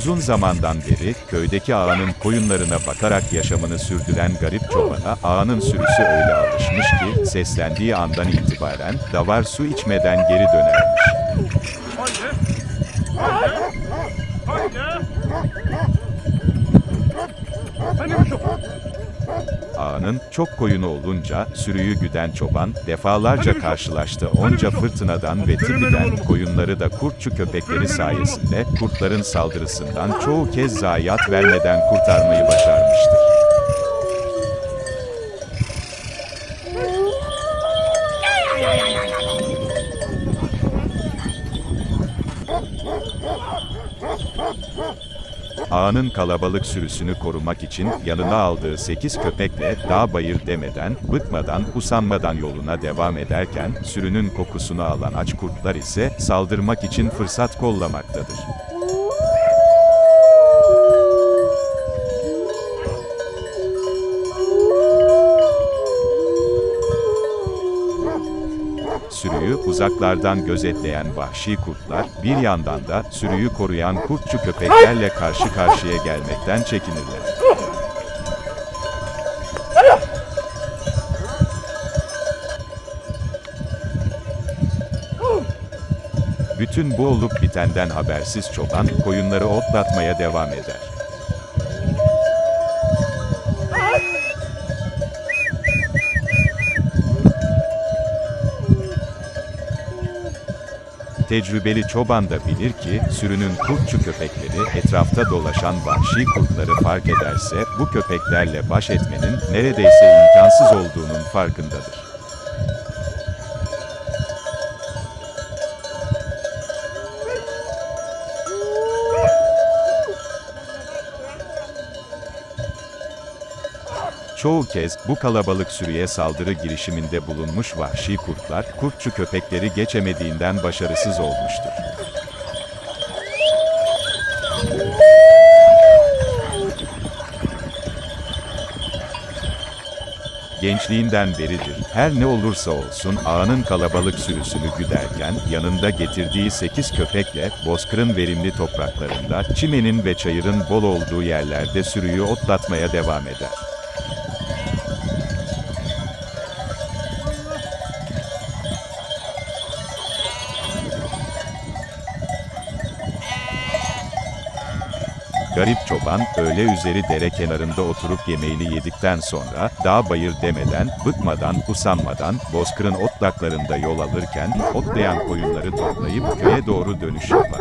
Uzun zamandan beri köydeki ağanın koyunlarına bakarak yaşamını sürdüren garip çobana ağanın sürüsü öyle alışmış ki seslendiği andan itibaren davar su içmeden geri dönermiş. Haydi. Haydi. Ağanın çok koyunu olunca sürüyü güden çoban defalarca karşılaştı. Onca fırtınadan ve tipiden koyunları da kurtçu köpekleri sayesinde kurtların saldırısından çoğu kez zayiat vermeden kurtarmayı başarmıştır. Ağanın kalabalık sürüsünü korumak için yanına aldığı 8 köpekle dağ bayır demeden, bıkmadan, usanmadan yoluna devam ederken, sürünün kokusunu alan aç kurtlar ise saldırmak için fırsat kollamaktadır. Sürüyü uzaklardan gözetleyen vahşi kurtlar, bir yandan da sürüyü koruyan kurtçu köpeklerle karşı karşıya gelmekten çekinirler. Bütün bu olup bitenden habersiz çoban, koyunları otlatmaya devam eder. Tecrübeli çoban da bilir ki, sürünün kurtçu köpekleri etrafta dolaşan vahşi kurtları fark ederse, bu köpeklerle baş etmenin neredeyse imkansız olduğunun farkındadır. Çoğu kez bu kalabalık sürüye saldırı girişiminde bulunmuş vahşi kurtlar, kurtçu köpekleri geçemediğinden başarısız olmuştur. Gençliğinden beridir, her ne olursa olsun ağanın kalabalık sürüsünü güderken, yanında getirdiği 8 köpekle, bozkırın verimli topraklarında, çimenin ve çayırın bol olduğu yerlerde sürüyü otlatmaya devam eder. Garip çoban, öğle üzeri dere kenarında oturup yemeğini yedikten sonra, dağ bayır demeden, bıkmadan, usanmadan, bozkırın otlaklarında yol alırken, otlayan koyunları toplayıp köye doğru dönüş yapar.